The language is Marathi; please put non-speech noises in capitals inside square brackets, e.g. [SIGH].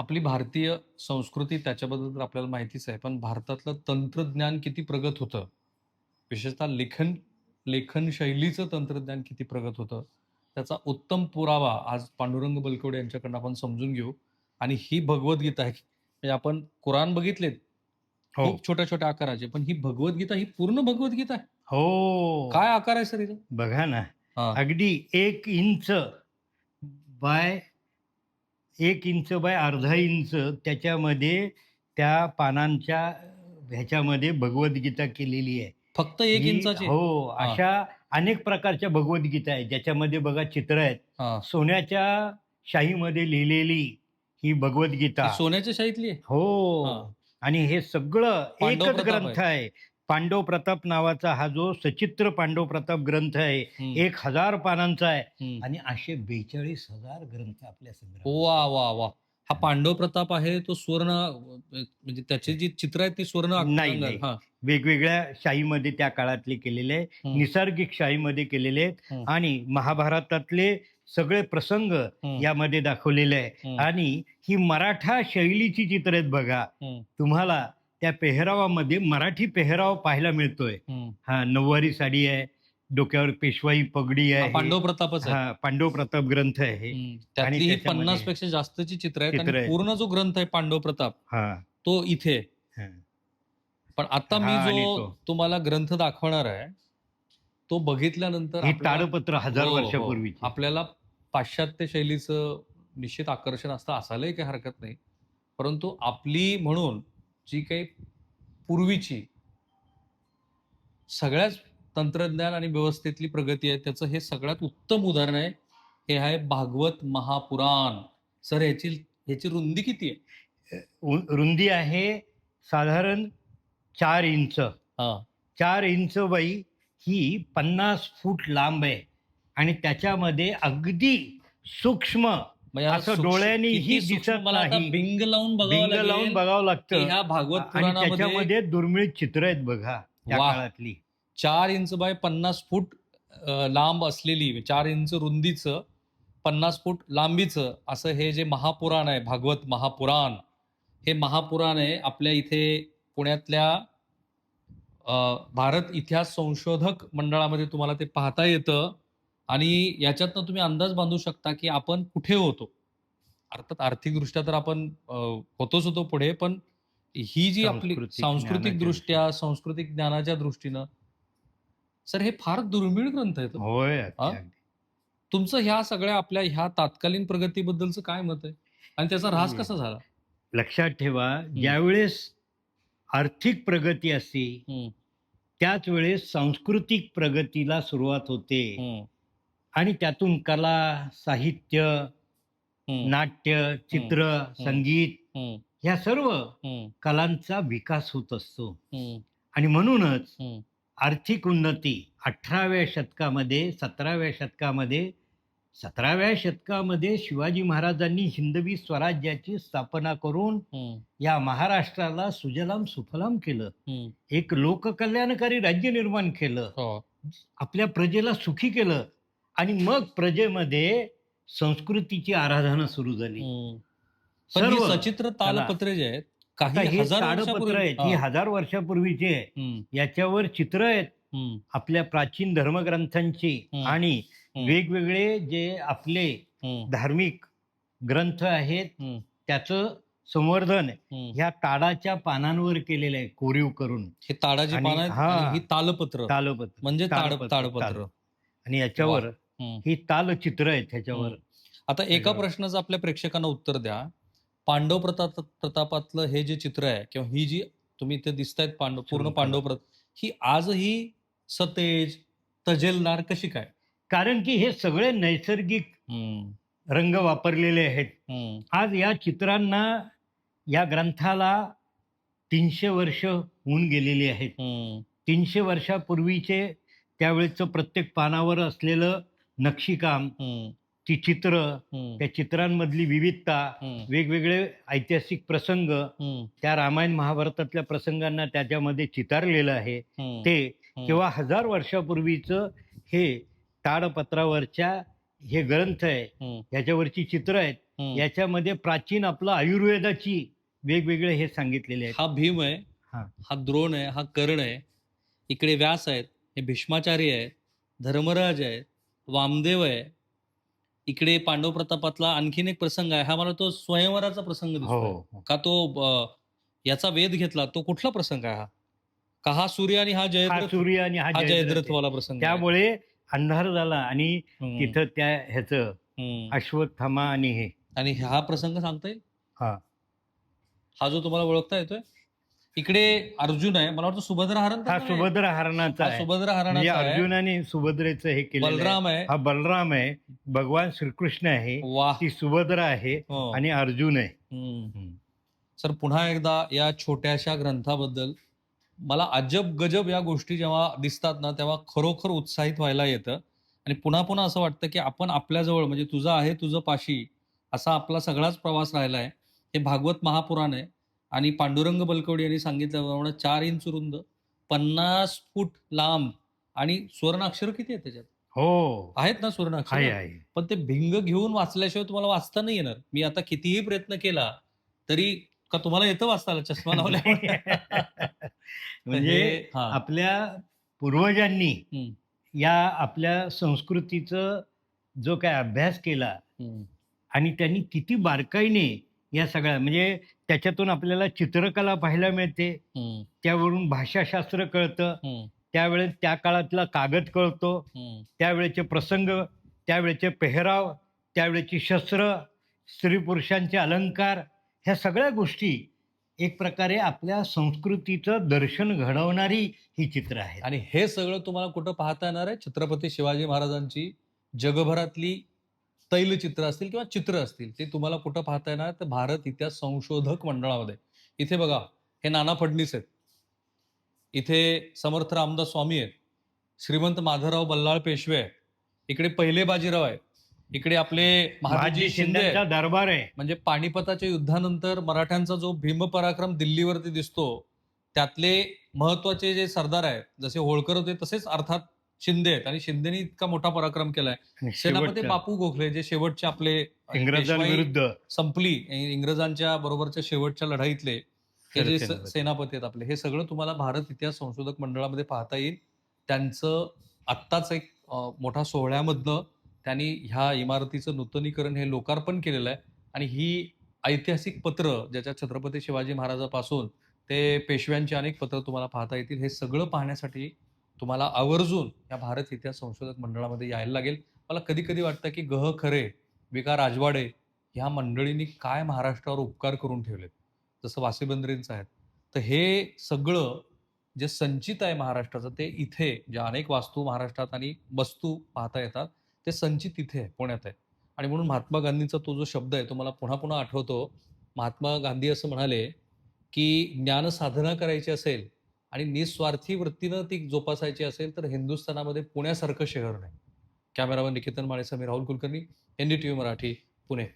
आपली भारतीय संस्कृती त्याच्याबद्दल तर आपल्याला माहितीच आहे पण भारतातलं तंत्रज्ञान किती प्रगत होतं? विशेषतः लेखन लेखन शैलीचं तंत्रज्ञान किती प्रगत होतं? त्याचा उत्तम पुरावा आज पांडुरंग बलकवडे यांच्याकडनं आपण समजून घेऊ. आणि ही भगवद्गीता आहे म्हणजे आपण कुराण बघितलेत. हो. छोट्या छोट्या आकाराचे पण ही भगवद्गीता ही पूर्ण भगवद्गीता आहे. हो. काय आकार आहे सर बघा ना. अगदी एक इंच बाय एक इंच बाय अर्धा इंच त्याच्यामध्ये त्या पानांच्या ह्याच्यामध्ये भगवद्गीता केलेली आहे. फक्त एक ही- इंचाची? हो अशा अनेक प्रकारच्या भगवद्गीता आहेत. ज्याच्यामध्ये बघा चित्र आहेत. हा. सोन्याच्या शाहीमध्ये लिहिलेली ही भगवद्गीता. ती सोन्याच्या शाहीतली आहे? हो. हा. आणि हे सगळं पांडव एकच प्रताप ग्रंथ आहे. पांडव प्रताप नावाचा हा जो सचित्र पांडव प्रताप ग्रंथ आहे. एक हजार पानांचा आहे. आणि असे बेचाळीस हजार ग्रंथ आपल्या वा वा वा हा पांडव प्रताप आहे तो सुवर्ण म्हणजे त्याची जी चित्र आहेत ती सुवर्ण नाही. वेगवेगळ्या शाहीमध्ये त्या काळातले केलेले. निसर्गिक शाहीमध्ये केलेले आहेत. आणि महाभारतातले सगळे प्रसंग. यामध्ये दाखवलेले आहे. आणि ही मराठा शैलीची चित्र आहेत बघा. तुम्हाला त्या पेहरावामध्ये मराठी पेहराव पाहायला मिळतोय. हा नऊवारी साडी आहे डोक्यावर पेशवाई पगडी आहे पांडव प्रतापच आहे हा पांडव प्रताप ग्रंथ आहे हे. ही त्याच्यामध्ये- पन्नासपेक्षा जास्तची चित्र आणि आहेत. पूर्ण जो ग्रंथ आहे पांडव प्रताप हा तो इथे आहे. पण आता मी आणि जो. तुम्हाला ग्रंथ दाखवणार आहे तो बघितल्यानंतर हे ताडपत्र हजार हो, हो. वर्षापूर्वीचे आपल्याला पाश्चात्य शैलीचं निश्चित आकर्षण असतं असायलाही काही हरकत नाही परंतु आपली म्हणून जी काही पूर्वीची सगळ्याच तंत्रज्ञान आणि व्यवस्थेतली प्रगती आहे त्याचं हे सगळ्यात उत्तम उदाहरण आहे. हे आहे भागवत महापुराण. सर ह्याची ह्याची रुंदी किती आहे? रुंदी आहे साधारण चार इंच. हा. चार इंच बाई ही पन्नास फूट लांब आहे. आणि त्याच्यामध्ये अगदी सूक्ष्म असं डोळ्यांनी ही दिसत नाही. भिंग लावून भिंग लावून बघावं लागतं ह्या भागवत पुराणामध्ये त्याच्यामध्ये दुर्मिळ चित्र आहेत बघा त्या. काळातली चार इंच बाय पन्नास फूट लांब असलेली चार इंच रुंदीचं पन्नास फूट लांबीचं असं हे जे महापुराण आहे भागवत महापुराण हे महापुराण आहे आपल्या इथे पुण्यातल्या भारत इतिहास संशोधक मंडळामध्ये तुम्हाला ते पाहता येतं आणि याच्यातनं तुम्ही अंदाज बांधू शकता की आपण कुठे होतो. अर्थात आर्थिकदृष्ट्या तर आपण होतोच होतो पुढे पण ही जी आपली सांस्कृतिक दृष्ट्या सांस्कृतिक ज्ञानाच्या दृष्टीनं सर हे फार दुर्मिळ ग्रंथ आहेत. होय. तुमचं ह्या सगळ्या आपल्या ह्या तात्कालीन प्रगतीबद्दलचं काय मत आहे? आणि त्याचा ऱ्हास. कसा झाला? लक्षात ठेवा ज्यावेळेस आर्थिक प्रगती असते त्याच वेळेस सांस्कृतिक प्रगतीला सुरुवात होते. आणि त्यातून कला साहित्य नाट्य चित्र संगीत ह्या सर्व कलांचा विकास होत असतो. आणि म्हणूनच आर्थिक उन्नती अठराव्या शतकामध्ये सतराव्या शतकामध्ये सतराव्या शतकामध्ये शिवाजी महाराजांनी हिंदवी स्वराज्याची स्थापना करून या महाराष्ट्राला सुजलाम सुफलाम केलं. एक लोककल्याणकारी राज्य निर्माण केलं. हो. आपल्या प्रजेला सुखी केलं. आणि मग प्रजेमध्ये संस्कृतीची आराधना सुरू झाली. पण सर्व सचित्र तालपत्रे जे आहेत आता काही हे हजार ताडपत्र वर्षापूर्वी- आहेत ही हा. हजार वर्षापूर्वीची आहे हम्म, याच्यावर चित्र आहेत हम्म, आपल्या प्राचीन धर्मग्रंथांची हम्म. आणि हम्म. वेगवेगळे जे आपले हम्म, धार्मिक ग्रंथ आहेत हम्म, त्याचं संवर्धन हम्म. ह्या ताडाच्या पानांवर केलेलं आहे कोरीव करून हे ताडाची आणि- पानं आहेत हा. आणि ही तालपत्र तालपत्र म्हणजे ताड ताडपत्र, ताडपत्र ताड. आणि याच्यावर. ही. तालचित्र आहेत ह्याच्यावर. हम्म. आता एका. प्रश्नाचं आपल्या प्रेक्षकांना उत्तर द्या. पांडव प्रताप प्रतापातलं हे जे चित्र आहे किंवा ही जी तुम्ही इथे दिसतायत पांडव पूर्ण. पांडव प्रत ही आजही सतेज तजेलदार कशी काय? कारण की हे सगळे नैसर्गिक रंग वापरलेले आहेत. आज या चित्रांना या ग्रंथाला तीनशे वर्ष होऊन गेलेली आहेत. तीनशे वर्षापूर्वीचे त्यावेळेचं प्रत्येक पानावर असलेलं नक्षीकाम ती चित्र त्या चित्रांमधली विविधता वेगवेगळे ऐतिहासिक प्रसंग त्या रामायण महाभारतातल्या प्रसंगांना त्याच्यामध्ये चितारलेलं आहे. ते. किंवा हजार वर्षापूर्वीचं हे ताडपत्रावरच्या हे ग्रंथ आहे हम्म, याच्यावरची चित्र आहेत. याच्यामध्ये प्राचीन आपलं आयुर्वेदाची वेगवेगळे हे सांगितलेले आहेत. हा भीम आहे हा. द्रोण आहे हा कर्ण आहे इकडे व्यास आहेत हे भीष्माचार्य आहे धर्मराज आहे वामदेव आहे. इकडे पांडव प्रतापातला आणखीन एक प्रसंग आहे. हा मला तो स्वयंवराचा प्रसंग दिसतोय. हो. का तो याचा वेध घेतला तो कुठला प्रसंग आहे हा? का हा सूर्य आणि हा हा जयद्रथ सूर्य आणि हा हा जयद्रथ. जयद्रथवाला प्रसंग. त्यामुळे अंधार झाला आणि तिथं त्या ह्याचं. अश्वत्थामा आणि हे. आणि हा प्रसंग सांगता येईल? हा. हा जो तुम्हाला ओळखता येतोय? इकडे अर्जुन आहे. मला वाटतं सुभद्रा हरण हा. सुभद्र हरणाचा आहे. सुभद्रा म्हणजे हरणाचा आहे अर्जुनाने सुभद्रेचं हे केलं बलराम आहे. हा बलराम आहे. भगवान श्रीकृष्ण आहे. वाह. ती सुभद्रा आहे हो. आणि अर्जुन आहे. हम्म. सर पुन्हा एकदा या छोट्याशा ग्रंथाबद्दल. मला अजब गजब या गोष्टी जेव्हा दिसतात ना तेव्हा खरोखर उत्साहित व्हायला येतं. आणि पुन्हा पुन्हा असं वाटतं की आपण आपल्याजवळ म्हणजे तुझं आहे तुझं पाशी असा आपला सगळाच प्रवास राहिला आहे हे भागवत महापुराण आहे. आणि पांडुरंग बलकवडी यांनी सांगितल्याप्रमाणे चार इंच रुंद पन्नास फूट लांब आणि सुवर्णाक्षर किती आहेत त्याच्यात? हो. आहेत ना आहे सुवर्णाक्षर आहे पण ते भिंग घेऊन वाचल्याशिवाय तुम्हाला वाचता नाही येणार. मी आता कितीही प्रयत्न केला तरी का तुम्हाला येतं वाचताला चष्मा [LAUGHS] लावल्या [LAUGHS] म्हणजे आपल्या पूर्वजांनी. या आपल्या संस्कृतीचं जो काय अभ्यास केला. आणि त्यांनी किती बारकाईने या सगळ्या म्हणजे त्याच्यातून आपल्याला चित्रकला पाहायला मिळते. त्यावरून भाषाशास्त्र कळतं. त्यावेळेस त्या काळातला कागद कळतो. त्यावेळेचे प्रसंग त्यावेळेचे पेहराव त्यावेळेची शस्त्र स्त्री पुरुषांचे अलंकार ह्या सगळ्या गोष्टी एक प्रकारे आपल्या संस्कृतीचं दर्शन घडवणारी ही चित्र आहेत आणि हे सगळं तुम्हाला कुठं पाहता येणार आहे छत्रपती शिवाजी महाराजांची जगभरातली तैलचित्र असतील किंवा चित्र असतील ते तुम्हाला कुठं पाहता येणार? तर भारत इतिहास संशोधक मंडळामध्ये. इथे बघा हे नाना फडणीस आहेत. इथे समर्थ रामदास स्वामी आहेत. श्रीमंत माधवराव बल्लाळ पेशवे आहे इकडे पहिले बाजीराव आहे इकडे आपले महाराजी शिंदे आहेत. दरबार आहे. म्हणजे पानिपताच्या युद्धानंतर मराठ्यांचा जो भीमपराक्रम दिल्लीवरती दिसतो त्यातले महत्त्वाचे जे सरदार आहेत जसे होळकर होते तसेच अर्थात शिंदे आहेत. आणि शिंदेनी इतका मोठा पराक्रम केलाय. सेनापती बापू गोखले जे शेवटचे आपले इंग्रजांविरुद्ध. संपली. इंग्रजांच्या बरोबरच्या शेवटच्या लढाईतले हे जे सेनापती. आहेत आपले हे सगळं तुम्हाला भारत इतिहास संशोधक मंडळामध्ये पाहता येईल. त्यांचं आत्ताच एक मोठा सोहळ्यामधनं त्यांनी ह्या इमारतीचं नूतनीकरण हे लोकार्पण केलेलं आहे. आणि ही ऐतिहासिक पत्र ज्याच्या छत्रपती शिवाजी महाराजापासून ते पेशव्यांची अनेक पत्र तुम्हाला पाहता येतील हे सगळं पाहण्यासाठी तुम्हाला आवर्जून या भारत इतिहास संशोधक मंडळामध्ये यायला लागेल. मला कधी कधी वाटतं की गह खरे विकार राजवाडे ह्या मंडळींनी काय महाराष्ट्रावर उपकार करून ठेवलेत? जसं वासीबंद्रेंचं आहेत. तर हे सगळं जे संचित आहे महाराष्ट्राचं ते इथे ज्या अनेक वास्तू महाराष्ट्रात आणि वस्तू पाहता येतात ते संचित इथे आहे पुण्यात आहे. आणि म्हणून महात्मा गांधींचा तो जो शब्द आहे तो मला पुन्हा पुन्हा आठवतो. महात्मा गांधी असं म्हणाले की ज्ञान साधना करायची असेल आणि निस्वार्थी वृत्तीनं ती जोपासायची असेल तर हिंदुस्थानामध्ये पुण्यासारखं शहर नाही. Cameraman Niketan Male Sameer Rahul Kulkarni N D T V Marathi Pune.